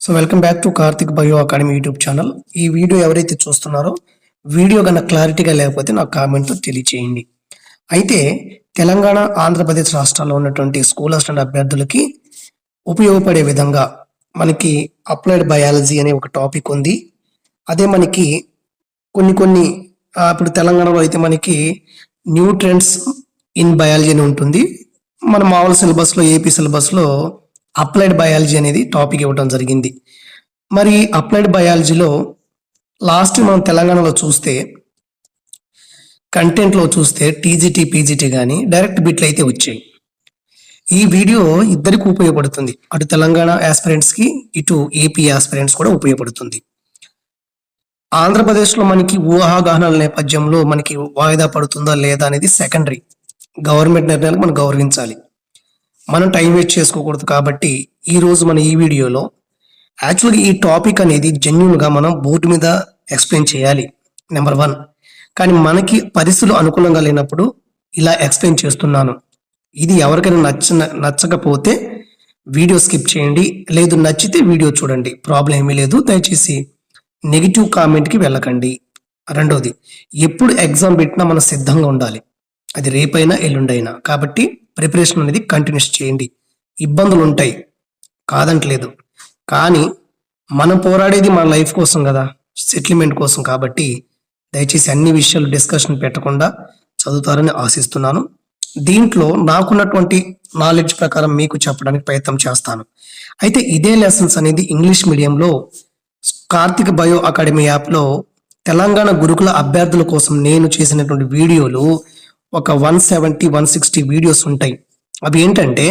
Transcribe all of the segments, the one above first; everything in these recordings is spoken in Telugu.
So welcome back to Karthik bio academy YouTube channel ఈ వీడియో ఎవరైతే చూస్తున్నారో వీడియో కన్నా క్లారిటీగా లేకపోతే నాకు కామెంట్ తెలియచేయండి. అయితే తెలంగాణ ఆంధ్రప్రదేశ్ రాష్ట్రాల్లో ఉన్నటువంటి స్కూల్ అసిస్టెంట్ అభ్యర్థులకి ఉపయోగపడే విధంగా మనకి అప్లైడ్ బయాలజీ అనే ఒక టాపిక్ ఉంది. అదే మనకి కొన్ని కొన్ని ఇప్పుడు తెలంగాణలో అయితే మనకి న్యూట్రెండ్స్ ఇన్ బయాలజీ అని ఉంటుంది. మన మామూలు సిలబస్లో ఏపీ సిలబస్లో అప్లైడ్ బయాలజీ అనేది టాపిక్ ఇవ్వడం జరిగింది. మరి అప్లైడ్ బయాలజీలో లాస్ట్ మనం తెలంగాణలో చూస్తే కంటెంట్లో చూస్తే టీజీటీ పీజీటీ కానీ డైరెక్ట్ బిట్లు అయితే వచ్చాయి. ఈ వీడియో ఇద్దరికి ఉపయోగపడుతుంది. అటు తెలంగాణ యాస్పిరెంట్స్కి ఇటు ఏపీ యాస్పిరెంట్స్ కూడా ఉపయోగపడుతుంది. ఆంధ్రప్రదేశ్లో మనకి ఊహాగాహనాల నేపథ్యంలో మనకి వాయిదా పడుతుందా లేదా అనేది సెకండరీ గవర్నమెంట్ నిర్ణయాలు మనం గౌరవించాలి. మనం టైం వేస్ట్ చేసుకోకూడదు కాబట్టి ఈరోజు మన ఈ వీడియోలో యాక్చువల్గా ఈ టాపిక్ అనేది జెన్యున్గా మనం బోర్డు మీద ఎక్స్ప్లెయిన్ చేయాలి. నెంబర్ వన్ కానీ మనకి పరిస్థితులు అనుకూలంగా లేనప్పుడు ఇలా ఎక్స్ప్లెయిన్ చేస్తున్నాను. ఇది ఎవరికైనా నచ్చ నచ్చకపోతే వీడియో స్కిప్ చేయండి. లేదు నచ్చితే వీడియో చూడండి. ప్రాబ్లం ఏమీ లేదు. దయచేసి నెగిటివ్ కామెంట్కి వెళ్ళకండి. రెండోది. ఎప్పుడు ఎగ్జామ్ పెట్టినా మనం సిద్ధంగా ఉండాలి. అది రేపైనా ఎల్లుండైనా. కాబట్టి ప్రిపరేషన్ అనేది కంటిన్యూస్ చేయండి. ఇబ్బందులు ఉంటాయి కాదంటలేదు. కానీ మనం పోరాడేది మన లైఫ్ కోసం కదా. సెటిల్మెంట్ కోసం కాబట్టి దయచేసి అన్ని విషయాలు డిస్కషన్ పెట్టకుండా చదువుతారని ఆశిస్తున్నాను. దీంట్లో నాకున్నటువంటి నాలెడ్జ్ ప్రకారం మీకు చెప్పడానికి ప్రయత్నం చేస్తాను. అయితే ఇదే లెసన్స్ అనేది ఇంగ్లీష్ మీడియంలో కార్తిక్ బయో అకాడమీ యాప్లో తెలంగాణ గురుకుల అభ్యర్థుల కోసం నేను చేసినటువంటి వీడియోలు ఒక one seventy one sixty videos ఉంటాయి. అవి ఏంటంటే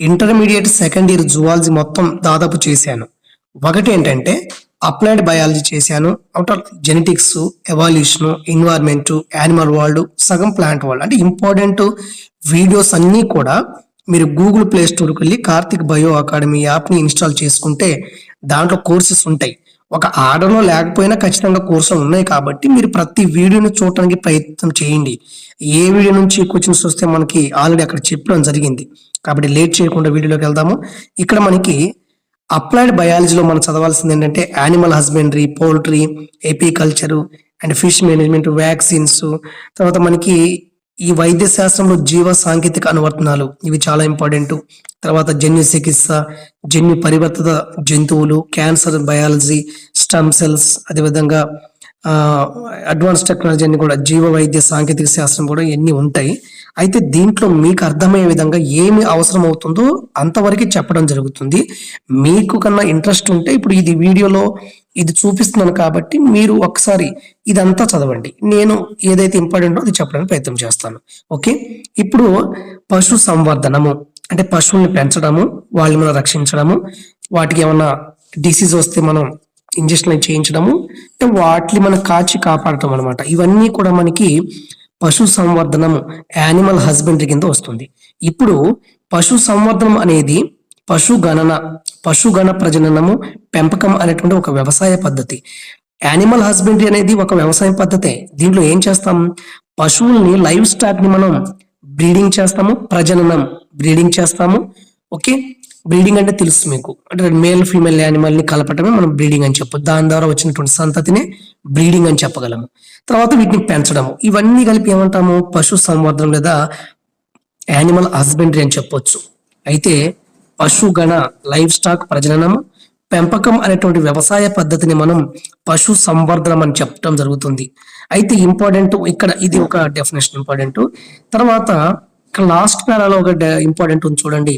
ఇంటర్మీడియట్ సెకండ్ ఇయర్ జువాలజీ మొత్తం దాదాపు చేశాను. ఒకటి ఏంటంటే అప్లైడ్ బయాలజీ చేశాను. Out genetics evolution environment animal world సగం ప్లాంట్ వరల్డ్ అంటే ఇంపార్టెంట్ వీడియోస్ అన్నీ కూడా మీరు గూగుల్ ప్లే స్టోర్కి వెళ్ళి కార్తిక్ బయో అకాడమీ యాప్ని ఇన్స్టాల్ చేసుకుంటే దాంట్లో కోర్సెస్ ఉంటాయి. ఒక ఆర్డర్లో లేకపోయినా ఖచ్చితంగా కోర్సులు ఉన్నాయి కాబట్టి మీరు ప్రతి వీడియోని చూడటానికి ప్రయత్నం చేయండి. ఏ వీడియో నుంచి క్వశ్చన్స్ వస్తే మనకి ఆల్రెడీ అక్కడ చెప్పడం జరిగింది. కాబట్టి లేట్ చేయకుండా వీడియోలోకి వెళ్దాము. ఇక్కడ మనకి అప్లైడ్ బయాలజీలో మనం చదవాల్సింది ఏంటంటే animal husbandry poultry apiculture and fish management vaccines. తర్వాత మనకి ఈ వైద్య శాస్త్రంలో జీవ సాంకేతిక అనువర్తనాలు ఇవి చాలా ఇంపార్టెంట్ తర్వాత జన్యు చికిత్స జన్యు పరివర్తిత జంతువులు క్యాన్సర్ బయాలజీ స్టమ్ సెల్స్ అదేవిధంగా అడ్వాన్స్ టెక్నాలజీ అన్ని కూడా జీవ వైద్య సాంకేతిక శాస్త్రం కూడా ఇవన్నీ ఉంటాయి. అయితే దీంట్లో మీకు అర్థమయ్యే విధంగా ఏమి అవసరం అవుతుందో అంతవరకు చెప్పడం జరుగుతుంది. మీకు కన్నా ఇంట్రెస్ట్ ఉంటే ఇప్పుడు ఇది వీడియోలో ఇది చూపిస్తున్నాను కాబట్టి మీరు ఒకసారి ఇదంతా చదవండి. నేను ఏదైతే ఇంపార్టెంటో అది చెప్పడానికి ప్రయత్నం చేస్తాను. ఓకే? ఇప్పుడు పశు సంవర్ధనము అంటే పశువుల్ని పెంచడము వాళ్ళని మనం రక్షించడము వాటికి ఏమన్నా డిసీజ్ వస్తే మనం ఇంజెక్షన్లు చేయించడము వాటిని మనం కాచి కాపాడటం అనమాట ఇవన్నీ కూడా మనకి పశు సంవర్ధనము యానిమల్ హస్బెండరీ కింద వస్తుంది. ఇప్పుడు పశు సంవర్ధనం అనేది పశు గణన పశుగణ ప్రజననము పెంపకం అనేటువంటి ఒక వ్యవసాయ పద్ధతి. యానిమల్ హస్బెండరీ అనేది ఒక వ్యవసాయ పద్ధతే. దీంట్లో ఏం చేస్తాం? పశువుల్ని లైవ్ స్టాక్ని మనం బ్రీడింగ్ చేస్తాము ప్రజననం బ్రీడింగ్ చేస్తాము. ఓకే బ్రీడింగ్ అంటే తెలుసు మీకు. అంటే మేల్ ఫీమేల్ యానిమల్ని కలపటమే మనం బ్రీడింగ్ అని చెప్పు దాని ద్వారా వచ్చినటువంటి సంతతినే బ్రీడింగ్ అని చెప్పగలము. తర్వాత వీటిని పెంచడము. ఇవన్నీ కలిపి ఏమంటాము? పశు సంవర్ధనం లేదా యానిమల్ హస్బెండరీ అని చెప్పొచ్చు. అయితే పశుగణ లైవ్ స్టాక్ ప్రజననము పెంపకం అనేటువంటి వ్యవసాయ పద్ధతిని మనం పశు సంవర్ధనం అని చెప్పడం జరుగుతుంది. అయితే ఇంపార్టెంట్ ఇక్కడ ఇది ఒక డెఫినేషన్ ఇంపార్టెంట్. తర్వాత ఇక్కడ లాస్ట్ పేరాలో ఒక ఇంపార్టెంట్ ఉంది చూడండి.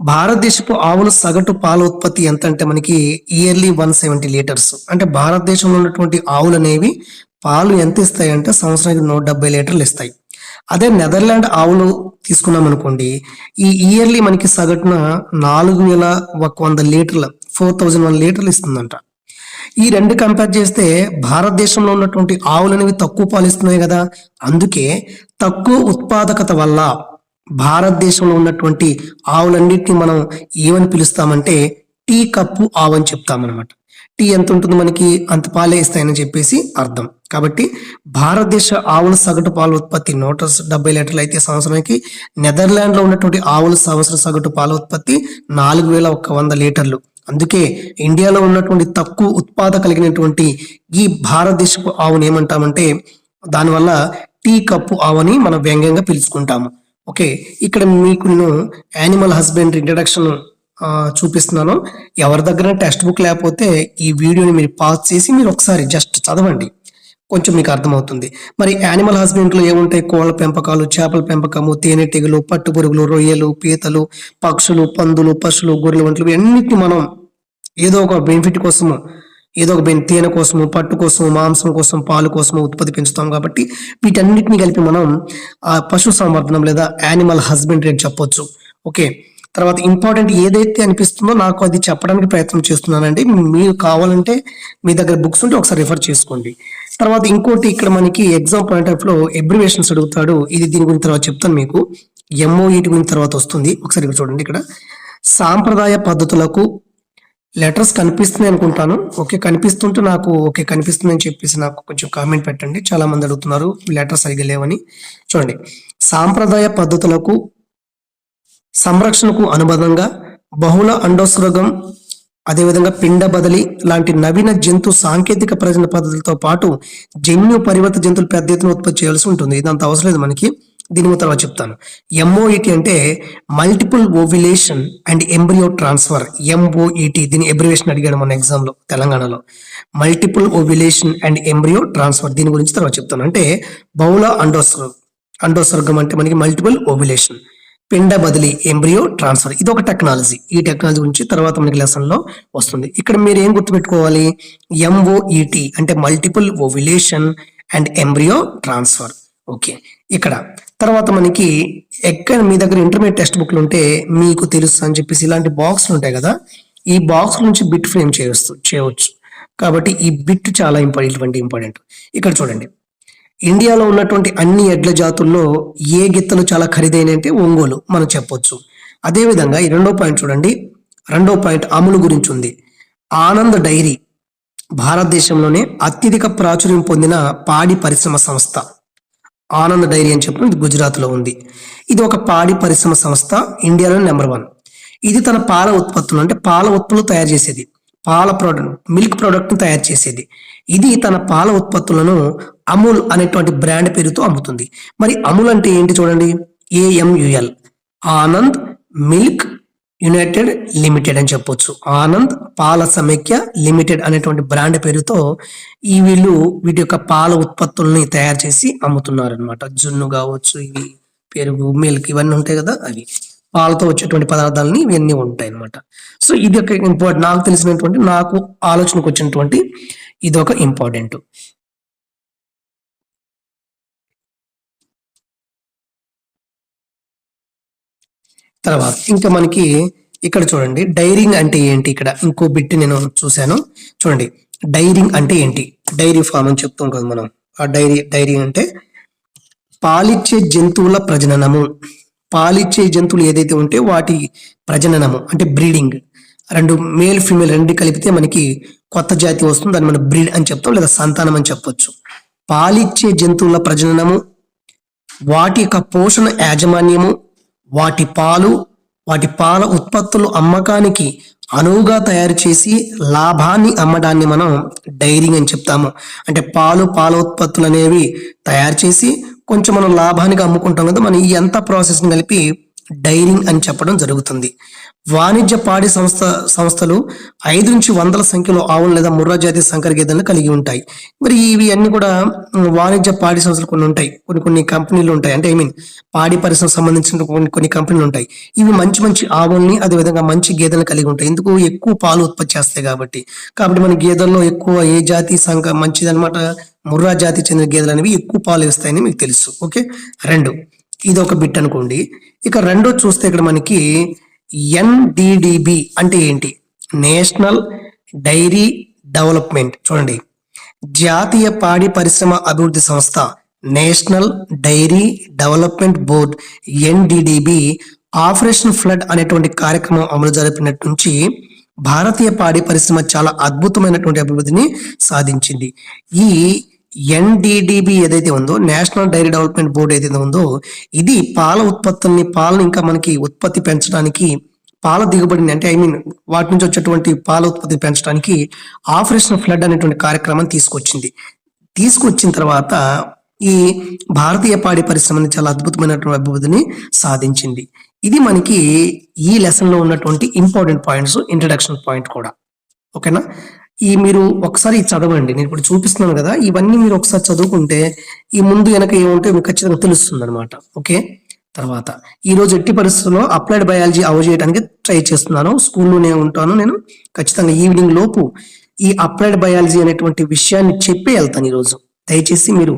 భారతదేశపు ఆవుల సగటు పాల ఉత్పత్తి ఎంత అంటే మనకి ఇయర్లీ వన్ సెవెంటీ లీటర్స్. అంటే భారతదేశంలో ఉన్నటువంటి ఆవులు అనేవి పాలు ఎంత ఇస్తాయి అంటే సంవత్సరానికి నూట డెబ్బై లీటర్లు ఇస్తాయి. అదే నెదర్లాండ్ ఆవులు తీసుకున్నాం అనుకోండి ఈ ఇయర్లీ మనకి సగటున నాలుగు వేల ఒక వంద లీటర్ల ఫోర్ థౌజండ్ వన్ లీటర్లు ఇస్తుందంట. ఈ రెండు కంపేర్ చేస్తే భారతదేశంలో ఉన్నటువంటి ఆవులు అనేవి తక్కువ పాలు ఇస్తున్నాయి కదా అందుకే తక్కువ ఉత్పాదకత వల్ల భారతదేశంలో ఉన్నటువంటి ఆవులన్నిటిని మనం ఏమని పిలుస్తామంటే టీ కప్పు ఆవు అని చెప్తామన్నమాట. టీ ఎంత ఉంటుంది మనకి? అంత పాలే ఇస్తాయని చెప్పేసి అర్థం. కాబట్టి భారతదేశ ఆవుల సగటు పాల ఉత్పత్తి నూట డెబ్బై లీటర్లు అయితే సంవత్సరానికి నెదర్లాండ్లో ఉన్నటువంటి ఆవుల సంవత్సర సగటు పాల ఉత్పత్తి నాలుగు వేల ఒక్క వంద లీటర్లు. అందుకే ఇండియాలో ఉన్నటువంటి తక్కువ ఉత్పాద కలిగినటువంటి ఈ భారతదేశపు ఆవుని ఏమంటామంటే దానివల్ల టీ కప్పు ఆవుని మనం వ్యంగ్యంగా పిలుచుకుంటాము. ఓకే ఇక్కడ మీకు నేను యానిమల్ హస్బెండ్ ఇంట్రడక్షన్ చూపిస్తున్నాను. ఎవరి దగ్గర టెక్స్ట్ బుక్ లేకపోతే ఈ వీడియోని మీరు పాస్ చేసి మీరు ఒకసారి జస్ట్ చదవండి. కొంచెం మీకు అర్థమవుతుంది. మరి యానిమల్ హస్బెండ్లో ఏముంటాయి? కోళ్ళ పెంపకాలు చేపల పెంపకము తేనెటీగలు పట్టు పురుగులు రొయ్యలు పీతలు పక్షులు పందులు పశువులు గొర్రెలు వంటలు అన్నిటిని మనం ఏదో ఒక బెనిఫిట్ కోసము ఏదో ఒక బెన్ తేనె కోసము పట్టు కోసము మాంసం కోసం పాలు కోసము ఉత్పత్తి పెంచుతాం కాబట్టి వీటన్నిటిని కలిపి మనం ఆ పశు సంవర్ధనం లేదా యానిమల్ హస్బెండరీ అని చెప్పొచ్చు. ఓకే తర్వాత ఇంపార్టెంట్ ఏదైతే అనిపిస్తుందో నాకు అది చెప్పడానికి ప్రయత్నం చేస్తున్నానండి. మీరు కావాలంటే మీ దగ్గర బుక్స్ ఉంటే ఒకసారి రిఫర్ చేసుకోండి. తర్వాత ఇంకోటి ఇక్కడ మనకి ఎగ్జామ్ పాయింట్ ఆఫ్లో ఎబ్రివేషన్స్ అడుగుతాడు. ఇది దీని గురించి తర్వాత చెప్తాను మీకు. ఎంఓఈటి గురించి తర్వాత వస్తుంది. ఒకసారి ఇక్కడ చూడండి. ఇక్కడ సాంప్రదాయ పద్ధతులకు లెటర్స్ కనిపిస్తున్నాయి అనుకుంటాను. ఓకే కనిపిస్తుంటే నాకు ఓకే కనిపిస్తుందని చెప్పేసి నాకు కొంచెం కామెంట్ పెట్టండి. చాలా మంది అడుగుతున్నారు లెటర్స్ సరిగా లేవని. చూడండి. సాంప్రదాయ పద్ధతులకు సంరక్షణకు అనుబంధంగా బహుళ అండోస్రగం అదేవిధంగా పిండ బదిలీ లాంటి నవీన జంతు సాంకేతిక ప్రజల పద్ధతులతో పాటు జన్యు పరివర్త జంతువులు పెద్ద ఎత్తున ఉత్పత్తి చేయాల్సి ఉంటుంది. ఇదంత అవసరం లేదు మనకి. దీని తర్వాత చెప్తాను. ఎంఓఈటి అంటే multiple ovulation and embryo transfer M O E T దీని ఎబ్రివేషన్ అడిగాడు మన ఎగ్జామ్లో తెలంగాణలో. Multiple ovulation and embryo transfer దీని గురించి తర్వాత చెప్తాను. అంటే బౌల అండోస్వర్గం అండోస్వర్గం అంటే మనకి మల్టిపుల్ ఓవిలేషన్ పిండ బదిలీ ఎంబ్రియో ట్రాన్స్ఫర్ ఇది ఒక టెక్నాలజీ ఈ టెక్నాలజీ గురించి తర్వాత మనకి లెసన్లో వస్తుంది. ఇక్కడ మీరు ఏం గుర్తుపెట్టుకోవాలి? ఎంఓఈటి అంటే multiple ovulation and embryo transfer okay. ఇక్కడ తర్వాత మనకి ఎక్కడ మీ దగ్గర ఇంటర్మీడియట్ టెక్స్ట్ బుక్లు ఉంటే మీకు తెలుసు అని చెప్పేసి ఇలాంటి బాక్స్లు ఉంటాయి కదా ఈ బాక్స్ నుంచి బిట్ ఫ్రేమ్ చేయవచ్చు చేయవచ్చు. కాబట్టి ఈ బిట్ చాలా ఇంపార్టెంట్ ఇంపార్టెంట్ ఇక్కడ చూడండి. ఇండియాలో ఉన్నటువంటి అన్ని ఎడ్ల జాతుల్లో ఏ గిత్తలు చాలా ఖరీదైన అంటే ఒంగోలు మనం చెప్పొచ్చు. అదేవిధంగా ఈ రెండో పాయింట్ చూడండి. రెండో పాయింట్ అమలు గురించి ఉంది. ఆనంద్ డైరీ భారతదేశంలోనే అత్యధిక ప్రాచుర్యం పొందిన పాడి పరిశ్రమ సంస్థ. ఆనంద్ డైరీ అని చెప్పి ఇది గుజరాత్లో ఉంది. ఇది ఒక పాడి పరిశ్రమ సంస్థ ఇండియాలో నెంబర్ వన్. ఇది తన పాల ఉత్పత్తులు అంటే పాల ఉత్పత్తులు తయారు చేసేది. పాల ప్రోడక్ట్ మిల్క్ ప్రోడక్ట్ తయారు చేసేది. ఇది తన పాల ఉత్పత్తులను అమూల్ అనేటువంటి బ్రాండ్ పేరుతో అమ్ముతుంది. మరి అమూల్ అంటే ఏంటి చూడండి? A M U L Anand milk united limited అని చెప్పొచ్చు. ఆనంద్ పాల సమైక్య లిమిటెడ్ అనేటువంటి బ్రాండ్ పేరుతో ఈ వీళ్ళు వీటి యొక్క పాల ఉత్పత్తుల్ని తయారు చేసి అమ్ముతున్నారు అనమాట జున్ను కావచ్చు ఇవి పెరుగు మిల్క్ ఇవన్నీ ఉంటాయి కదా అవి. పాలతో వచ్చేటువంటి పదార్థాలని ఇవన్నీ ఉంటాయి అనమాట సో ఇది ఒక ఇంపార్టెంట్ నాకు తెలిసినటువంటి నాకు ఆలోచనకు వచ్చినటువంటి ఇది ఒక ఇంపార్టెంట్. తర్వాత ఇంకా మనకి ఇక్కడ చూడండి డైరింగ్ అంటే ఏంటి ఇక్కడ? ఇంకో బిట్ నేను చూశాను. చూడండి డైరింగ్ అంటే ఏంటి? డైరీ ఫామ్ అని చెప్తాం కదా మనం. ఆ డైరీ డైరీ అంటే పాలిచ్చే జంతువుల ప్రజననము. పాలిచ్చే జంతువులు ఏదైతే ఉంటే వాటి ప్రజననము అంటే బ్రీడింగ్. రెండు మేల్ ఫీమేల్ రెండు కలిపితే మనకి కొత్త జాతి వస్తుంది దాన్ని మనం బ్రీడ్ అని చెప్తాం లేదా సంతానం అని చెప్పొచ్చు. పాలిచ్చే జంతువుల ప్రజననము వాటి యొక్క పోషణ యాజమాన్యము వాటి పాలు వాటి పాల ఉత్పత్తులు అమ్మకానికి అనువుగా తయారు చేసి లాభాన్ని అమ్మడాన్ని మనం డైరింగ్ అని చెప్తాము. అంటే పాలు పాల ఉత్పత్తులు అనేవి తయారు చేసి కొంచెం మనం లాభానికి అమ్ముకుంటాం కదా మనం ఈ ఎంత ప్రాసెస్ని కలిపి డైరింగ్ అని చెప్పడం జరుగుతుంది. వాణిజ్య పాడి సంస్థ సంస్థలు ఐదు నుంచి వందల సంఖ్యలో ఆవులు లేదా ముర్రా జాతి సంకర గేదెలను కలిగి ఉంటాయి. మరి ఇవి అన్ని కూడా వాణిజ్య పాడి సంస్థలు కొన్ని ఉంటాయి. కొన్ని కొన్ని కంపెనీలు ఉంటాయి. అంటే ఐ మీన్ పాడి పరిశ్రమ సంబంధించిన కొన్ని కొన్ని కంపెనీలు ఉంటాయి. ఇవి మంచి మంచి ఆవుల్ని అదేవిధంగా మంచి గేదెలను కలిగి ఉంటాయి. ఎందుకు? ఎక్కువ పాలు ఉత్పత్తి చేస్తాయి కాబట్టి. కాబట్టి మన గేదెల్లో ఎక్కువ ఏ జాతి సంఖ మంచిది అనమాట ముర్రా జాతి చెందిన గేదెలు అనేవి ఎక్కువ పాలు ఇస్తాయని మీకు తెలుసు. ఓకే? రెండు. ఇది ఒక బిట్ అనుకోండి. ఇక రెండో చూస్తే ఇక్కడ మనకి ఎన్డిడిబి అంటే ఏంటి? National dairy development. చూడండి. జాతీయ పాడి పరిశ్రమ అభివృద్ధి సంస్థ national dairy development board N D D B operation flood అనేటువంటి కార్యక్రమం అమలు జరిపినట్టు నుంచి భారతీయ పాడి పరిశ్రమ చాలా అద్భుతమైనటువంటి అభివృద్ధిని సాధించింది. ఈ ఎన్డిడిబి ఏదైతే ఉందో నేషనల్ డైరీ డెవలప్మెంట్ బోర్డు ఏదైతే ఉందో ఇది పాల ఉత్పత్తుల్ని పాలను ఇంకా మనకి ఉత్పత్తి పెంచడానికి పాల దిగుబడిని అంటే ఐ మీన్ వాటి నుంచి వచ్చేటువంటి పాల ఉత్పత్తి పెంచడానికి ఆపరేషన్ ఫ్లడ్ అనేటువంటి కార్యక్రమం తీసుకొచ్చింది. తీసుకొచ్చిన తర్వాత ఈ భారతీయ పాడి పరిశ్రమని చాలా అద్భుతమైనటువంటి అభివృద్ధిని సాధించింది. ఇది మనకి ఈ లెసన్లో ఉన్నటువంటి ఇంపార్టెంట్ పాయింట్స్ ఇంట్రడక్షన్ పాయింట్ కూడా. ఓకేనా? ఈ మీరు ఒకసారి చదవండి. నేను ఇప్పుడు చూపిస్తున్నాను కదా ఇవన్నీ మీరు ఒకసారి చదువుకుంటే ఈ ముందు వెనక ఏముంటే మీకు ఖచ్చితంగా తెలుస్తుంది అనమాట ఓకే? తర్వాత ఈ రోజు ఎట్టి పరిస్థితుల్లో అప్లైడ్ బయాలజీ అవ చేయడానికి ట్రై చేస్తున్నాను. స్కూల్లోనే ఉంటాను నేను. ఖచ్చితంగా ఈవినింగ్ లోపు ఈ అప్లైడ్ బయాలజీ అనేటువంటి విషయాన్ని చెప్పి వెళ్తాను ఈరోజు దయచేసి మీరు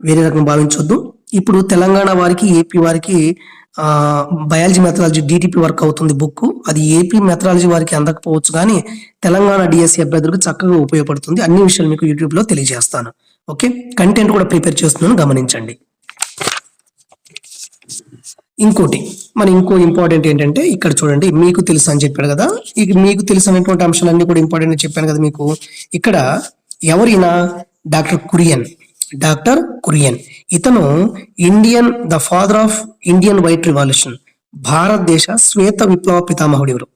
వేరే రకం భావించొద్దు. ఇప్పుడు తెలంగాణ వారికి ఏపీ వారికి biology methodology D T P work అవుతుంది బుక్. అది ఏపీ మెథడాలజీ వారికి అందకపోవచ్చు కానీ తెలంగాణ డిఎస్సి అభ్యర్థులకు చక్కగా ఉపయోగపడుతుంది. అన్ని విషయాలు మీకు యూట్యూబ్లో తెలియజేస్తాను. ఓకే? కంటెంట్ కూడా ప్రిపేర్ చేస్తున్నాను గమనించండి. ఇంకోటి మన ఇంకో ఇంపార్టెంట్ ఏంటంటే ఇక్కడ చూడండి మీకు తెలుసు అని చెప్పాడు కదా. ఇక మీకు తెలుసు అనేటువంటి అంశాలన్నీ కూడా ఇంపార్టెంట్ అని చెప్పాను కదా మీకు. ఇక్కడ ఎవరైనా డాక్టర్ కురియన్ డాక్టర్ కురియన్. ఇతను Indian the father of Indian white revolution భారతదేశ శ్వేత విప్లవ పితామహుడు ఎవరు?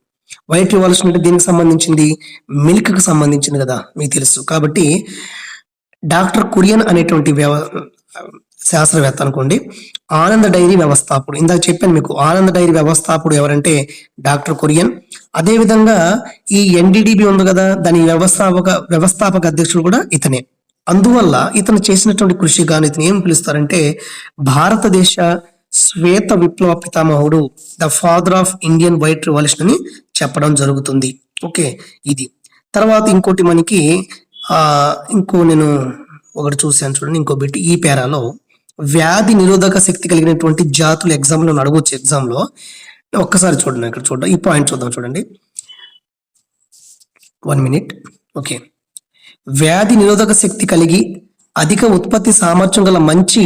వైట్ రివాల్యూషన్ అంటే దీనికి సంబంధించింది? మిల్క్కి సంబంధించింది కదా మీకు తెలుసు. కాబట్టి డాక్టర్ కురియన్ అనేటువంటి వ్యవ శాస్త్రవేత్త అనుకోండి ఆనంద డైరీ వ్యవస్థాపకుడు. ఇందాక చెప్పాను మీకు ఆనంద డైరీ వ్యవస్థాపకుడు ఎవరంటే డాక్టర్ కురియన్. అదే విధంగా ఈ ఎన్డిడిబి ఉంది కదా దాని వ్యవస్థాపక వ్యవస్థాపక అధ్యక్షుడు కూడా ఇతనే. అందువల్ల ఇతను చేసినటువంటి కృషి కానీ ఇతను ఏం పిలుస్తారంటే భారతదేశ శ్వేత విప్లవ పితామహుడు the father of Indian white revolution అని చెప్పడం జరుగుతుంది. ఓకే ఇది. తర్వాత ఇంకోటి మనకి ఆ ఇంకో నేను ఒకటి చూశాను చూడండి ఇంకో బిట్. ఈ పేరాలో వ్యాధి నిరోధక శక్తి కలిగినటువంటి జాతులు ఎగ్జామ్లో అడగొచ్చు ఎగ్జామ్లో ఒక్కసారి చూడండి ఇక్కడ చూడండి ఈ పాయింట్ చూద్దాం చూడండి. One minute. ఓకే. వ్యాధి నిరోధక శక్తి కలిగి అధిక ఉత్పత్తి సామర్థ్యం గల మంచి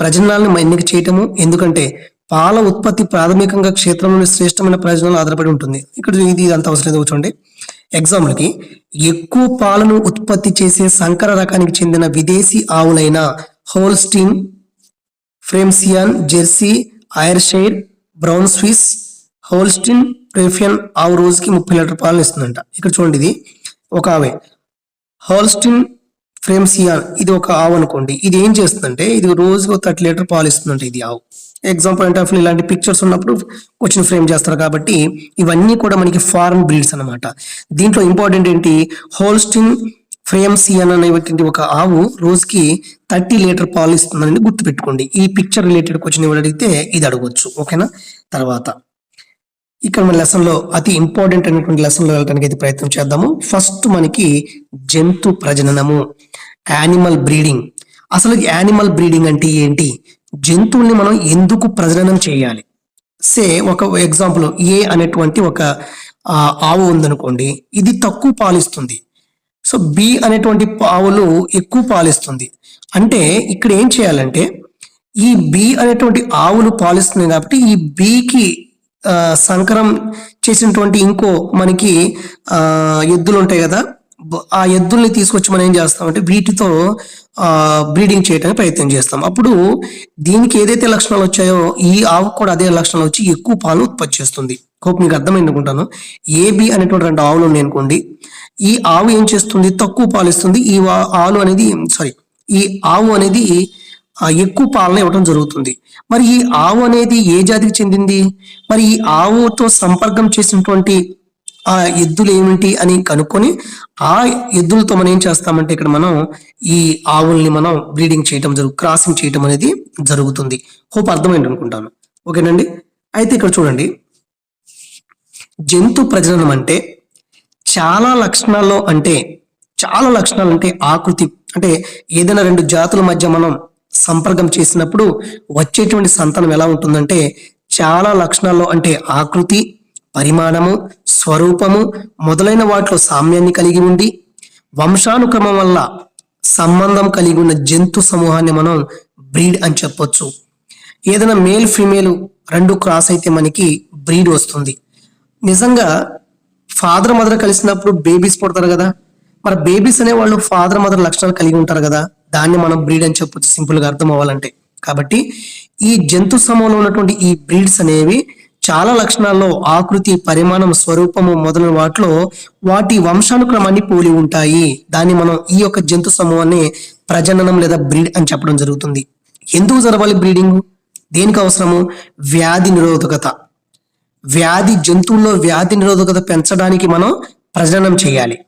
ప్రజనాలను ఎన్నిక చేయటము. ఎందుకంటే పాల ఉత్పత్తి ప్రాథమికంగా క్షేత్రంలోని శ్రేష్టమైన ప్రయోజనాలు ఆధారపడి ఉంటుంది. ఇక్కడ ఇది అంత అవసరం లేదు చూడండి. ఎగ్జాంపుల్కి ఎక్కువ పాలను ఉత్పత్తి చేసే సంకర రకానికి చెందిన విదేశీ ఆవులైన Holstein Friesian Jersey Ayrshire brown Swiss Holstein Friesian ఆవు రోజుకి ముప్పై లీటర్ పాలను ఇస్తుందంట. ఇక్కడ చూడండి ఇది. ఒక ఆవే. హోల్స్టిన్ ఫ్రేమ్సియా ఇది ఒక ఆవు అనుకోండి. ఇది ఏం చేస్తుందంటే ఇది రోజుకు థర్టీ లీటర్ పాలు ఇస్తుందంటే ఇది ఆవు. ఎగ్జాంపుల్ అంటే అసలు ఇలాంటి పిక్చర్స్ ఉన్నప్పుడు క్వశ్చన్ ఫ్రేమ్ చేస్తారు కాబట్టి ఇవన్నీ కూడా మనకి ఫారెన్ బ్రీడ్స్ అన్నమాట. దీంట్లో ఇంపార్టెంట్ ఏంటి? హోల్స్టిన్ ఫ్రేమ్సియన్ అనేటువంటి ఒక ఆవు రోజుకి థర్టీ లీటర్ పాలు ఇస్తుందని గుర్తుపెట్టుకోండి. ఈ పిక్చర్ రిలేటెడ్ క్వశ్చన్ ఎవరు అడిగితే ఇది అడగవచ్చు ఓకేనా తర్వాత. ఇక్కడ మన లెసన్లో అతి ఇంపార్టెంట్ అనేటువంటి లెసన్లో వెళ్ళడానికి అయితే ప్రయత్నం చేద్దాము. ఫస్ట్ మనకి జంతు ప్రజననము యానిమల్ బ్రీడింగ్ అసలు యానిమల్ బ్రీడింగ్ అంటే ఏంటి? జంతువుల్ని మనం ఎందుకు ప్రజననం చేయాలి? సే ఒక ఎగ్జాంపుల్ ఏ అనేటువంటి ఒక ఆవు ఉందనుకోండి ఇది తక్కువ పాలిస్తుంది. సో బి అనేటువంటి ఆవులు ఎక్కువ పాలిస్తుంది. అంటే ఇక్కడ ఏం చేయాలంటే ఈ బి అనేటువంటి ఆవులు పాలిస్తున్నాయి కాబట్టి ఈ బికి సంకరం చేసినటువంటి ఇంకో మనకి ఎద్దులు ఉంటాయి కదా ఆ ఎద్దుల్ని తీసుకొచ్చి మనం ఏం చేస్తామంటే వీటితో బ్రీడింగ్ చేయడానికి ప్రయత్నం చేస్తాం. అప్పుడు దీనికి ఏదైతే లక్షణాలు వచ్చాయో ఈ ఆవు కూడా అదే లక్షణాలు వచ్చి ఎక్కువ పాలు ఉత్పత్తి చేస్తుంది. హోప్ మీకు అర్థమైంది అనుకుంటాను. ఏబి అనేటువంటి రెండు ఆవులు ఉన్నాయి అనుకోండి. ఈ ఆవు ఏం చేస్తుంది? తక్కువ పాలు ఇస్తుంది. ఈ ఆలు అనేది సారీ ఈ ఆవు అనేది ఎక్కువ పాలన ఇవ్వడం జరుగుతుంది. మరి ఈ ఆవు అనేది ఏ జాతికి చెందింది? మరి ఈ ఆవుతో సంపర్కం చేసినటువంటి ఆ ఎద్దులు ఏమిటి అని కనుక్కొని ఆ ఎద్దులతో మనం ఏం చేస్తామంటే ఇక్కడ మనం ఈ ఆవుల్ని మనం బ్రీడింగ్ చేయటం జరుగు క్రాసింగ్ చేయటం అనేది జరుగుతుంది. హోప్ అర్థమైంది అనుకుంటాను. ఓకేనండి? అయితే ఇక్కడ చూడండి. జంతు ప్రజనం అంటే చాలా లక్షణాల్లో అంటే చాలా లక్షణాలు అంటే ఆకృతి. అంటే ఏదైనా రెండు జాతుల మధ్య మనం సంపర్కం చేసినప్పుడు వచ్చేటువంటి సంతానం ఎలా ఉంటుందంటే చాలా లక్షణాల్లో అంటే ఆకృతి పరిమాణము స్వరూపము మొదలైన వాటిలో సామ్యాన్ని కలిగి ఉండి వంశానుక్రమం వల్ల సంబంధం కలిగి ఉన్న జంతు సమూహాన్ని మనం బ్రీడ్ అని చెప్పొచ్చు. ఏదైనా మేల్ ఫీమేల్ రెండు క్రాస్ అయితే మనకి బ్రీడ్ వస్తుంది. నిజంగా ఫాదర్ మదర్ కలిసినప్పుడు బేబీస్ పుడతారు కదా? మరి బేబీస్ అనే వాళ్ళు ఫాదర్ మదర్ లక్షణాలు కలిగి ఉంటారు కదా? దాన్ని మనం బ్రీడ్ అని చెప్పొచ్చు సింపుల్గా అర్థం అవ్వాలంటే. కాబట్టి ఈ జంతు సమూహంలో ఉన్నటువంటి ఈ బ్రీడ్స్ అనేవి చాలా లక్షణాల్లో ఆకృతి పరిమాణం స్వరూపము మొదలైన వాటిలో వాటి వంశానుక్రమాన్ని పోలి ఉంటాయి. దాన్ని మనం ఈ యొక్క జంతు సమూహాన్ని ప్రజననం లేదా బ్రీడ్ అని చెప్పడం జరుగుతుంది. ఎందుకు జరగాలి బ్రీడింగ్? దేనికి అవసరము? వ్యాధి నిరోధకత. వ్యాధి జంతువుల్లో వ్యాధి నిరోధకత పెంచడానికి మనం ప్రజననం చేయాలి.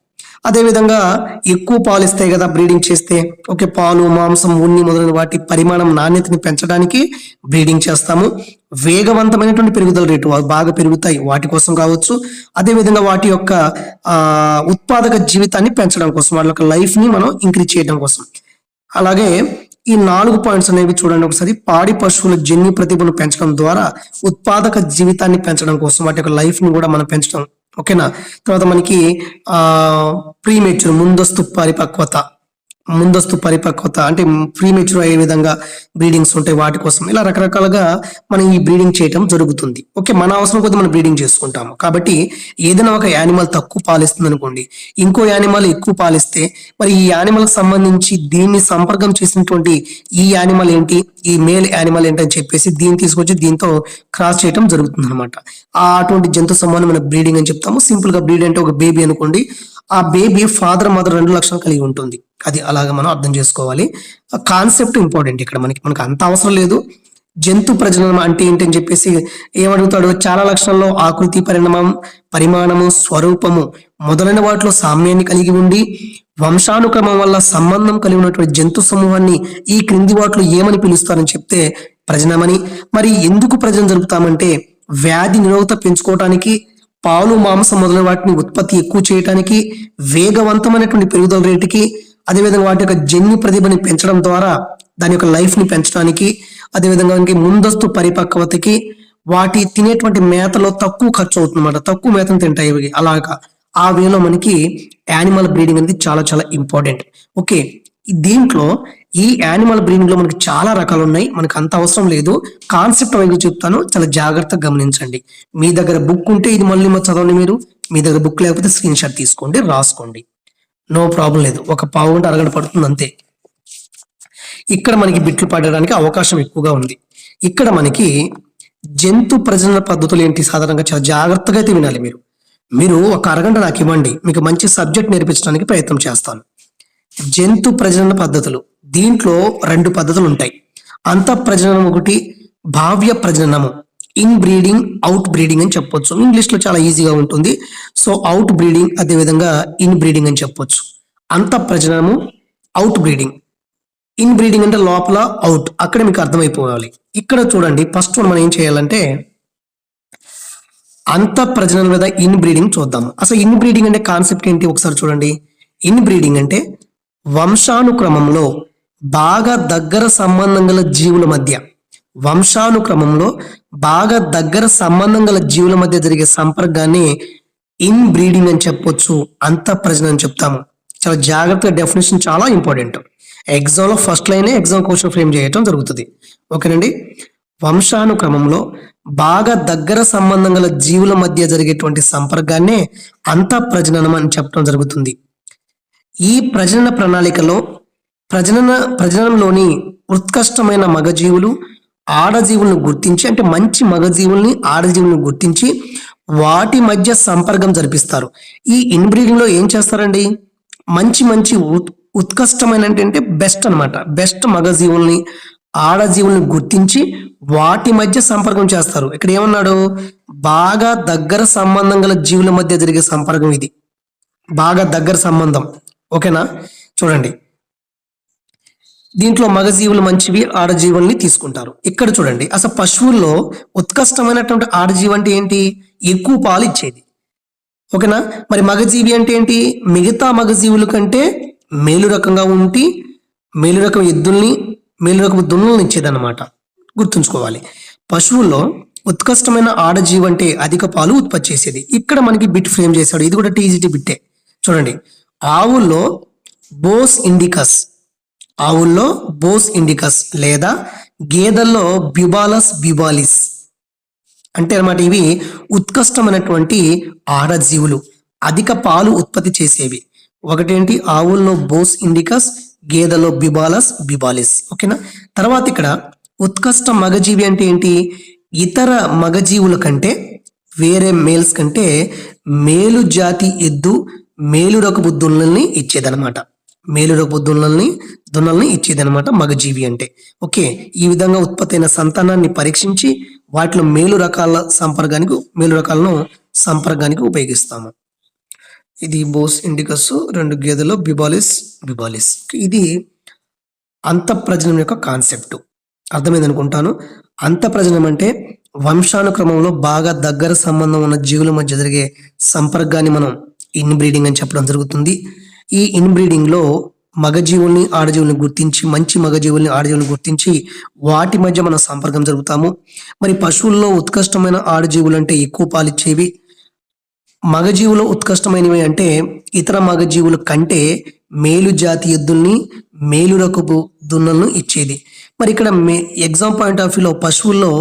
అదేవిధంగా ఎక్కువ పాలు ఇస్తాయి కదా బ్రీడింగ్ చేస్తే. ఓకే పాలు మాంసం ఉన్ని మొదలైన వాటి పరిమాణం నాణ్యతని పెంచడానికి బ్రీడింగ్ చేస్తాము. వేగవంతమైనటువంటి పెరుగుదల రేటు బాగా పెరుగుతాయి. వాటి కోసం కావచ్చు. అదేవిధంగా వాటి యొక్క ఉత్పాదక జీవితాన్ని పెంచడం కోసం వాళ్ళ యొక్క లైఫ్ని మనం ఇంక్రీజ్ చేయడం కోసం. అలాగే ఈ నాలుగు పాయింట్స్ అనేవి చూడండి ఒకసారి. పాడి పశువుల జన్యు ప్రతిభను పెంచడం ద్వారా ఉత్పాదక జీవితాన్ని పెంచడం కోసం వాటి యొక్క లైఫ్ని కూడా మనం పెంచడం ఓకేనా? తర్వాత మనకి ఆ ప్రీమేచ్యూర్ ముందస్తు పరిపక్వత. ముందస్తు పరిపక్వత అంటే ప్రీమెచ్యూర్ అయ్యే విధంగా బ్రీడింగ్స్ ఉంటాయి వాటి కోసం. ఇలా రకరకాలుగా మనం ఈ బ్రీడింగ్ చేయటం జరుగుతుంది. ఓకే మన అవసరం కొద్ది మనం బ్రీడింగ్ చేసుకుంటాము. కాబట్టి ఏదైనా ఒక యానిమల్ తక్కువ పాలిస్తుంది అనుకోండి ఇంకో యానిమల్ ఎక్కువ పాలిస్తే మరి ఈ యానిమల్ సంబంధించి దీన్ని సంపర్కం చేసినటువంటి ఈ యానిమల్ ఏంటి ఈ మేల్ యానిమల్ ఏంటి అని చెప్పేసి దీన్ని తీసుకొచ్చి దీంతో క్రాస్ చేయటం జరుగుతుంది అనమాట ఆ అటువంటి జంతు సంబంధం మనం బ్రీడింగ్ అని చెప్తాము. సింపుల్గా బ్రీడ్ అంటే ఒక బేబీ అనుకోండి ఆ బేబీ ఫాదర్ మదర్ రెండు లక్షణాలు కలిగి ఉంటుంది. అది అలాగా మనం అర్థం చేసుకోవాలి. ఆ కాన్సెప్ట్ ఇంపార్టెంట్ ఇక్కడ మనకి మనకు అంత అవసరం లేదు. జంతు ప్రజననం అంటే ఏంటని చెప్పేసి ఏమడుగుతాడు? చాలా లక్షణాల్లో ఆకృతి పరిణామం పరిమాణము స్వరూపము మొదలైన వాటిలో సామ్యాన్ని కలిగి ఉండి వంశానుక్రమం వల్ల సంబంధం కలిగి ఉన్నటువంటి జంతు సమూహాన్ని ఈ క్రింది వాటిలో ఏమని పిలుస్తారని చెప్తే ప్రజనమని. మరి ఎందుకు ప్రజనం జరుపుతామంటే వ్యాధి నిరోధత పెంచుకోవటానికి పాలు మాంసం మొదలైన వాటిని ఉత్పత్తి ఎక్కువ చేయటానికి వేగవంతమైనటువంటి పెరుగుదల రేటుకి అదేవిధంగా వాటి యొక్క జన్యు ప్రతిభని పెంచడం ద్వారా దాని యొక్క లైఫ్ని పెంచడానికి అదేవిధంగా మనకి ముందస్తు పరిపక్వతకి వాటి తినేటువంటి మేతలో తక్కువ ఖర్చు అవుతుందన్నమాట. తక్కువ మేతను తింటాయి ఇవి. అలాగా. ఆ వేలో మనకి యానిమల్ బ్రీడింగ్ అనేది చాలా చాలా ఇంపార్టెంట్. ఓకే. దీంట్లో ఈ యానిమల్ బ్రీడింగ్లో మనకి చాలా రకాలు ఉన్నాయి. మనకు అంత అవసరం లేదు. కాన్సెప్ట్ వైపు చెప్తాను. చాలా జాగ్రత్తగా గమనించండి. మీ దగ్గర బుక్ ఉంటే ఇది మళ్ళీ చదవండి మీరు. మీ దగ్గర బుక్ లేకపోతే స్క్రీన్ షాట్ తీసుకోండి రాసుకోండి. నో ప్రాబ్లం లేదు. ఒక పావు గంట అరగంట పడుతుంది అంతే. ఇక్కడ మనకి బిట్లు పడడానికి అవకాశం ఎక్కువగా ఉంది. ఇక్కడ మనకి జంతు ప్రజనన పద్ధతులు ఏంటి సాధారణంగా చాలా జాగ్రత్తగా అయితే వినాలి మీరు. మీరు ఒక అరగంట నాకు ఇవ్వండి. మీకు మంచి సబ్జెక్ట్ నేర్పించడానికి ప్రయత్నం చేస్తాను. జంతు ప్రజనన పద్ధతులు. దీంట్లో రెండు పద్ధతులు ఉంటాయి. అంత ప్రజననం ఒకటి భావ్య ప్రజననము. ఇన్ బ్రీడింగ్ అవుట్ బ్రీడింగ్ అని చెప్పొచ్చు. ఇంగ్లీష్లో చాలా ఈజీగా ఉంటుంది. సో అవుట్ బ్రీడింగ్ అదే విధంగా ఇన్ బ్రీడింగ్ అని చెప్పొచ్చు. అంత ప్రజనము అవుట్ బ్రీడింగ్ ఇన్ బ్రీడింగ్ అంటే లోపల అవుట్ అక్కడ మీకు అర్థమైపోవాలి. ఇక్కడ చూడండి ఫస్ట్ మనం ఏం చేయాలంటే అంత ప్రజననం లేదా ఇన్ బ్రీడింగ్ చూద్దాం అసలు ఇన్ బ్రీడింగ్ అంటే కాన్సెప్ట్ ఏంటి ఒకసారి చూడండి. ఇన్ బ్రీడింగ్ అంటే వంశానుక్రమంలో బాగా దగ్గర సంబంధం గల జీవుల మధ్య వంశానుక్రమంలో బాగా దగ్గర సంబంధం గల జీవుల మధ్య జరిగే సంపర్కాన్ని ఇన్ బ్రీడింగ్ అని చెప్పొచ్చు అంత ప్రజన అని చెప్తాము. చాలా జాగ్రత్తగా డెఫినేషన్ చాలా ఇంపార్టెంట్ ఎగ్జామ్లో ఫస్ట్ లైనే ఎగ్జామ్ క్వశ్చన్ ఫ్రేమ్ చేయటం జరుగుతుంది. ఓకేనండి? వంశానుక్రమంలో బాగా దగ్గర సంబంధం గల జీవుల మధ్య జరిగేటువంటి సంపర్కాన్నే అంత ప్రజననం అని చెప్పడం జరుగుతుంది. ఈ ప్రజనన ప్రణాళికలో ప్రజనన ప్రజననంలోని ఉత్కష్టమైన మగజీవులు ఆడజీవులను గుర్తించి అంటే మంచి మగజీవుల్ని ఆడజీవులను గుర్తించి వాటి మధ్య సంపర్కం జరిపిస్తారు. ఈ ఇన్బ్రీడింగ్లో ఏం చేస్తారండి? మంచి మంచి ఉత్- ఉత్కష్టమైన అంటే బెస్ట్ అన్నమాట. బెస్ట్ మగజీవుల్ని ఆడజీవుల్ని గుర్తించి వాటి మధ్య సంపర్కం చేస్తారు. ఇక్కడ ఏమన్నాడు? బాగా దగ్గర సంబంధం గల జీవుల మధ్య జరిగే సంపర్కం ఇది. బాగా దగ్గర సంబంధం. ఓకేనా? చూడండి. దీంట్లో మగజీవులు మంచివి ఆడజీవుల్ని తీసుకుంటారు. ఇక్కడ చూడండి అసలు పశువుల్లో ఉత్కష్టమైనటువంటి ఆడజీవి అంటే ఏంటి? ఎక్కువ పాలు ఇచ్చేది. ఓకేనా? మరి మగజీవి అంటే ఏంటి? మిగతా మగజీవుల కంటే మేలు రకంగా ఉండి మేలు రకం ఎద్దుల్ని మేలు రకం దున్నులను ఇచ్చేదన్నమాట. గుర్తుంచుకోవాలి. పశువుల్లో ఉత్కష్టమైన ఆడజీవి అంటే అధిక పాలు ఉత్పత్తి చేసేది. ఇక్కడ మనకి బిట్ ఫ్రేమ్ చేశాడు. ఇది కూడా టీజీటీ బిట్టే. చూడండి ఆవుల్లో బోస్ ఇండికస్. ఆవుల్లో బోస్ ఇండికస్ లేదా గేదెల్లో బ్యుబాలస్ బ్యుబాలిస్ అంటే అనమాట ఇవి ఉత్కష్టమైనటువంటి ఆడజీవులు అధిక పాలు ఉత్పత్తి చేసేవి. ఒకటేంటి? ఆవుల్లో బోస్ ఇండికస్ గేదెలో బిబాలస్ బిబాలిస్. ఓకేనా? తర్వాత ఇక్కడ ఉత్కష్ట మగజీవి అంటే ఏంటి? ఇతర మగజీవుల కంటే వేరే మేల్స్ కంటే మేలు జాతి ఎద్దు మేలు రకపు దున్నల్ని ఇచ్చేదనమాట మేలురపు దున్నల్ని దున్నల్ని ఇచ్చేదనమాట మగజీవి అంటే. ఓకే ఈ విధంగా ఉత్పత్తి అయిన సంతానాన్ని పరీక్షించి వాటిలో మేలు రకాల సంపర్కానికి మేలు రకాలను సంపర్కానికి ఉపయోగిస్తాము. ఇది బోస్ ఇండికస్ రెండు గేదెలు బిబాలిస్ బిబాలిస్. ఇది అంతఃప్రజనం యొక్క కాన్సెప్ట్. అర్థమైంది అనుకుంటాను అంతఃప్రజనం అంటే వంశానుక్రమంలో బాగా దగ్గర సంబంధం ఉన్న జీవుల మధ్య జరిగే సంపర్కాన్ని మనం ఇన్ బ్రీడింగ్ అని చెప్పడం జరుగుతుంది. ఈ ఇన్బ్రీడింగ్లో మగజీవుల్ని ఆడజీవుల్ని గుర్తించి మంచి మగజీవుల్ని ఆడజీవుల్ని గుర్తించి వాటి మధ్య మనం సంపర్కం జరుగుతాము. మరి పశువుల్లో ఉత్కృష్టమైన ఆడజీవులు అంటే ఎక్కువ పాలిచ్చేవి? మగజీవులు ఉత్కృష్టమైనవి అంటే ఇతర మగజీవుల కంటే మేలు జాతి ఎద్దుల్ని మేలు రకపు దున్నలను ఇచ్చేది. మరి ఇక్కడ మే ఎగ్జామ్ పాయింట్ ఆఫ్ వ్యూలో పశువుల్లో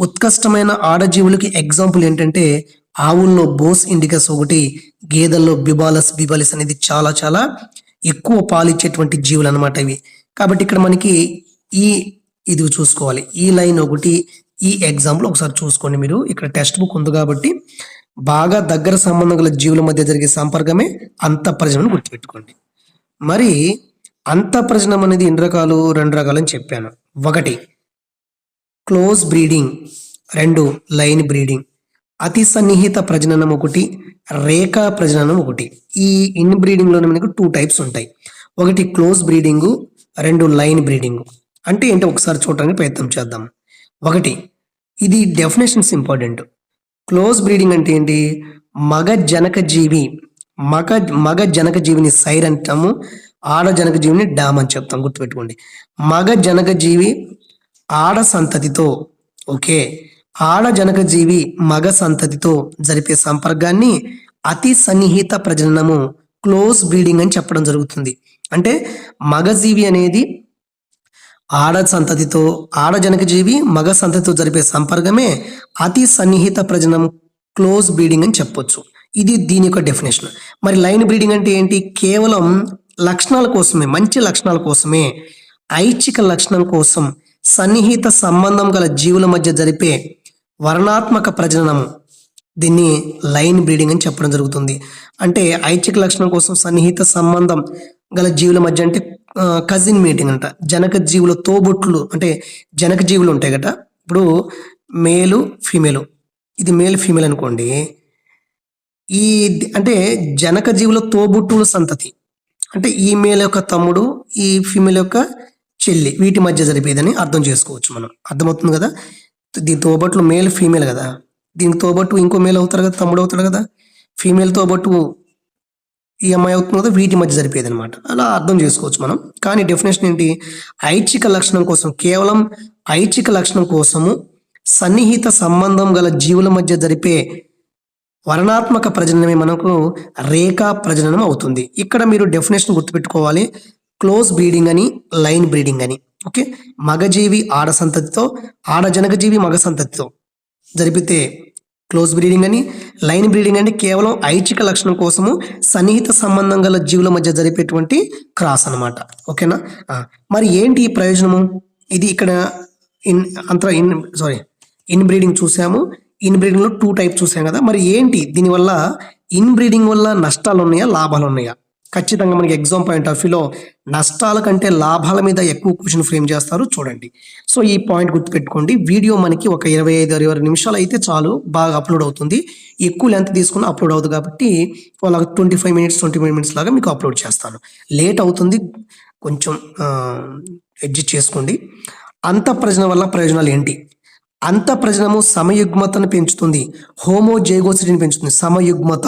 ఉత్కృష్టమైన ఆడజీవులకి ఎగ్జాంపుల్ ఏంటంటే ఆవుల్లో బోస్ ఇండికస్ ఒకటి గేదెల్లో బిబాలస్ బిబాలిస్ అనేది చాలా చాలా ఎక్కువ పాలిచ్చేటువంటి జీవులు అనమాట ఇవి. కాబట్టి ఇక్కడ మనకి ఈ ఇది చూసుకోవాలి. ఈ లైన్ ఒకటి ఈ ఎగ్జాంపుల్ ఒకసారి చూసుకోండి మీరు. ఇక్కడ టెక్స్ట్ బుక్ ఉంది కాబట్టి బాగా దగ్గర సంబంధం గల జీవుల మధ్య జరిగే సంపర్కమే అంతఃప్రజనం గుర్తుపెట్టుకోండి. మరి అంతఃప్రజనం అనేది ఎన్ని రకాలు? రెండు రకాలు అని చెప్పాను. ఒకటి క్లోజ్ బ్రీడింగ్. రెండు లైన్ బ్రీడింగ్. అతి సన్నిహిత ప్రజననం ఒకటి రేఖా ప్రజననం ఒకటి. ఈ ఇన్ బ్రీడింగ్లోనే మనకు టూ టైప్స్ ఉంటాయి. ఒకటి క్లోజ్ బ్రీడింగ్ రెండు లైన్ బ్రీడింగ్ అంటే ఏంటో ఒకసారి చూడడానికి ప్రయత్నం చేద్దాం. ఒకటి ఇది డెఫినేషన్స్ ఇంపార్టెంట్ క్లోజ్ బ్రీడింగ్ అంటే ఏంటి? మగ జనక జీవి మగ మగ జనక జీవిని సైర్ అంటాము ఆడ జనక జీవిని డామ్ అని చెప్తాం. గుర్తుపెట్టుకోండి. మగ జనక జీవి ఆడ సంతతితో ఓకే ఆడ జనకజీవి మగ సంతతితో జరిపే సంపర్కాన్ని అతి సన్నిహిత ప్రజననము క్లోజ్ బ్రీడింగ్ అని చెప్పడం జరుగుతుంది. అంటే మగజీవి అనేది ఆడ సంతతితో ఆడ జనకజీవి మగ సంతతితో జరిపే సంపర్కమే అతి సన్నిహిత ప్రజనం క్లోజ్ బ్రీడింగ్ అని చెప్పొచ్చు. ఇది దీని యొక్క డెఫినేషన్. మరి లైన్ బ్రీడింగ్ అంటే ఏంటి? కేవలం లక్షణాల కోసమే మంచి లక్షణాల కోసమే ఐచ్ఛిక లక్షణం కోసం సన్నిహిత సంబంధం గల జీవుల మధ్య జరిపే వర్ణాత్మక ప్రజననం. దీన్ని లైన్ బ్రీడింగ్ అని చెప్పడం జరుగుతుంది. అంటే ఐచ్ఛిక లక్షణం కోసం సన్నిహిత సంబంధం గల జీవుల మధ్య అంటే కజిన్ మీటింగ్ అంట. జనక జీవుల తోబుట్లు అంటే జనక జీవులు ఉంటాయి కదా ఇప్పుడు మేలు ఫీమేలు ఇది మేల్ ఫీమేల్ అనుకోండి. ఈ అంటే జనక జీవుల తోబుట్టుల సంతతి. అంటే ఈ మేల్ యొక్క తమ్ముడు ఈ ఫీమేల్ యొక్క చెల్లి. వీటి మధ్య జరిపేదని అర్థం చేసుకోవచ్చు మనం. అర్థమవుతుంది కదా? దీని తోబట్లు మేల్ ఫీమేల్ కదా? దీనికి తోబట్టు ఇంకో మేల్ అవుతారు కదా తమ్ముడు అవుతాడు కదా? ఫీమేల్ తోబట్టు ఈ అమ్మాయి అవుతుంది కదా వీటి మధ్య సరిపోయేది అనమాట అలా అర్థం చేసుకోవచ్చు మనం. కానీ డెఫినేషన్ ఏంటి? ఐచ్ఛిక లక్షణం కోసం కేవలం ఐచ్ఛిక లక్షణం కోసము సన్నిహిత సంబంధం గల జీవుల మధ్య జరిపే వర్ణాత్మక ప్రజననమే మనకు రేఖా ప్రజననం అవుతుంది. ఇక్కడ మీరు డెఫినేషన్ గుర్తుపెట్టుకోవాలి. క్లోజ్ బ్రీడింగ్ అని లైన్ బ్రీడింగ్ అని. ఓకే? మగజీవి ఆడ సంతతితో ఆడ జనకజీవి మగ సంతతితో. జరిపితే క్లోజ్ బ్రీడింగ్ అని లైన్ బ్రీడింగ్ అని కేవలం ఐచ్ఛిక లక్షణం కోసము సన్నిహిత సంబంధం గల జీవుల మధ్య జరిపేటువంటి క్రాస్ అన్నమాట. ఓకేనా? మరి ఏంటి ఈ ప్రయోజనము? ఇది ఇక్కడ ఇన్ అంతర ఇన్ సారీ ఇన్ బ్రీడింగ్ చూసాము. ఇన్ బ్రీడింగ్లో టూ టైప్ చూసాం కదా. మరి ఏంటి? దీనివల్ల ఇన్ బ్రీడింగ్ వల్ల నష్టాలు ఉన్నాయా లాభాలు ఉన్నాయా ఖచ్చితంగా మనకి ఎగ్జామ్ పాయింట్ ఆఫ్ వ్యూలో నష్టాల కంటే లాభాల మీద ఎక్కువ క్వశ్చన్ ఫ్రేమ్ చేస్తారు. చూడండి. సో ఈ పాయింట్ గుర్తుపెట్టుకోండి. వీడియో మనకి ఒక ఇరవై ఐదు ఇరవై నిమిషాలు అయితే చాలు. బాగా అప్లోడ్ అవుతుంది. ఎక్కువ లెంత్ తీసుకుని అప్లోడ్ అవుతుంది కాబట్టి వాళ్ళ twenty five minutes twenty five minutes లాగా మీకు అప్లోడ్ చేస్తాను. లేట్ అవుతుంది. కొంచెం అడ్జస్ట్ చేసుకోండి. అంత ప్రజన వల్ల ప్రయోజనాలు ఏంటి? అంత ప్రజనము సమయుగ్మతను పెంచుతుంది. హోమో జైగోసిటీని పెంచుతుంది. సమయుగ్మత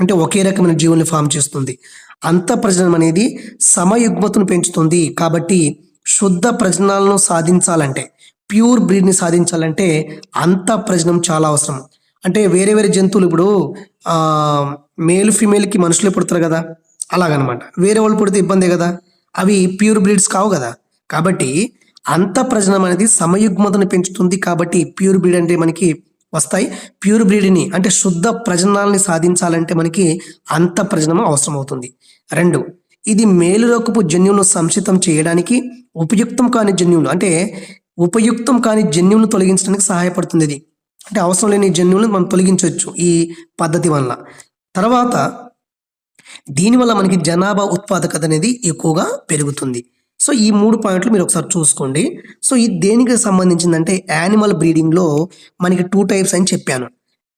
అంటే ఒకే రకమైన జీవుల్ని ఫామ్ చేస్తుంది. అంత ప్రజనం అనేది సమయుగ్మతను పెంచుతుంది. కాబట్టి శుద్ధ ప్రజనాలను సాధించాలంటే ప్యూర్ బ్రీడ్ని సాధించాలంటే అంత ప్రజనం చాలా అవసరం. అంటే వేరే వేరే జంతువులు ఇప్పుడు మేల్ ఫీమేల్కి మనుషులే పుడతారు కదా అలాగనమాట. వేరే వాళ్ళు పుడితే ఇబ్బందే కదా అవి ప్యూర్ బ్రీడ్స్ కావు కదా. కాబట్టి అంత ప్రజనం అనేది సమయుగ్మతను పెంచుతుంది కాబట్టి ప్యూర్ బ్రీడ్ అంటే మనకి వస్తాయి. ప్యూర్ బ్రీడ్ని అంటే శుద్ధ ప్రజనాల్ని సాధించాలంటే మనకి అంత ప్రజనం అవసరం అవుతుంది రెండు. ఇది మేలురకపు జన్యువును సంచితం చేయడానికి ఉపయుక్తం కాని జన్యువులు. అంటే ఉపయుక్తం కాని జన్యువులను తొలగించడానికి సహాయపడుతుంది ఇది. అంటే అవసరం లేని జన్యువులను మనం తొలగించవచ్చు ఈ పద్ధతి వల్ల. తర్వాత దీనివల్ల మనకి జనాభా ఉత్పాదకత అనేది ఎక్కువగా పెరుగుతుంది. సో ఈ మూడు పాయింట్లు మీరు ఒకసారి చూసుకోండి. సో ఇది దేనికి సంబంధించిందంటే యానిమల్ బ్రీడింగ్లో మనకి టూ టైప్స్ అని చెప్పాను.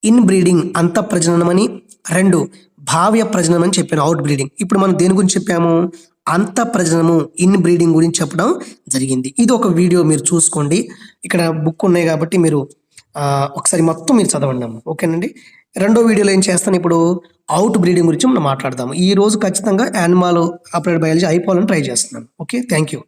ఇన్ బ్రీడింగ్ అంత ప్రజననం అని. రెండు భావ్య ప్రజనం అని చెప్పాను అవుట్ బ్రీడింగ్ ఇప్పుడు మనం దేని గురించి చెప్పాము? అంత ప్రజనము ఇన్ బ్రీడింగ్ గురించి చెప్పడం జరిగింది. ఇది ఒక వీడియో మీరు చూసుకోండి. ఇక్కడ బుక్ ఉన్నాయి కాబట్టి మీరు ఒకసారి మొత్తం మీరు చదవండి ఓకేనండి? రెండో వీడియోలో ఏం చేస్తాను? ఇప్పుడు అవుట్ బ్రీడింగ్ గురించి మనం మాట్లాడదాము. ఈ రోజు ఖచ్చితంగా యానిమల్ అప్లైడ్ బయాలజీ అయిపోవాలని ట్రై చేస్తున్నాను. ఓకే? Thank you